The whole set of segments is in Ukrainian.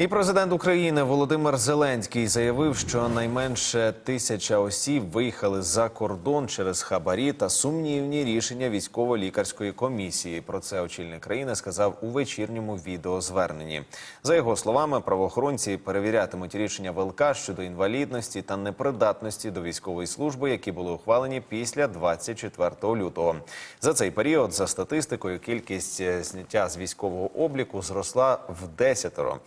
І президент України Володимир Зеленський заявив, що найменше тисяча осіб виїхали за кордон через хабарі та сумнівні рішення військово-лікарської комісії. Про це очільник країни сказав у вечірньому відеозверненні. За його словами, правоохоронці перевірятимуть рішення ВЛК щодо інвалідності та непридатності до військової служби, які були ухвалені після 24 лютого. За цей період, за статистикою, кількість е, зняття з військового обліку зросла в десятеро.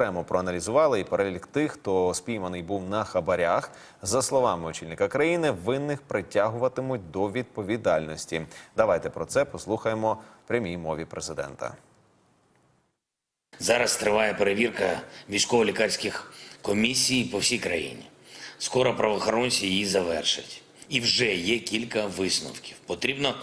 Окремо проаналізували і перелік тих, хто спійманий був на хабарях. За словами очільника країни, винних притягуватимуть до відповідальності. Давайте про це послухаємо прямій мові президента. Зараз триває перевірка військово-лікарських комісій по всій країні. Скоро правоохоронці її завершать. І вже є кілька висновків. Потрібно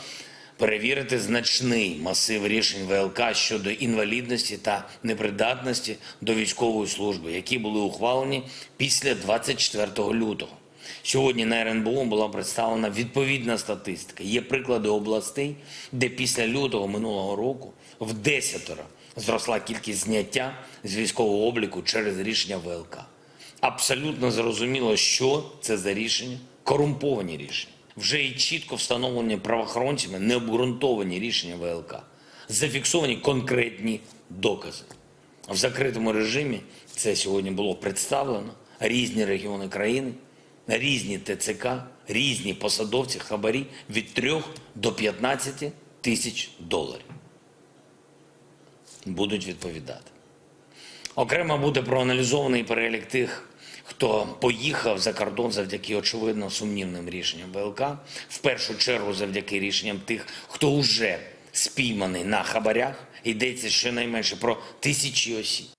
перевірити значний масив рішень ВЛК щодо інвалідності та непридатності до військової служби, які були ухвалені після 24 лютого. Сьогодні на РНБО була представлена відповідна статистика. Є приклади областей, де після лютого минулого року в десятеро зросла кількість зняття з військового обліку через рішення ВЛК. Абсолютно зрозуміло, що це за рішення, корумповані рішення. Вже і чітко встановлені правоохоронцями необґрунтовані рішення ВЛК, зафіксовані конкретні докази. В закритому режимі це сьогодні було представлено. Різні регіони країни, різні ТЦК, різні посадовці хабарі від 3 до 15 тисяч доларів. Будуть відповідати. Окремо буде проаналізований перелік тих, хто поїхав за кордон завдяки очевидно сумнівним рішенням ВЛК. В першу чергу завдяки рішенням тих, хто вже спійманий на хабарях. Йдеться щонайменше про тисячі осіб.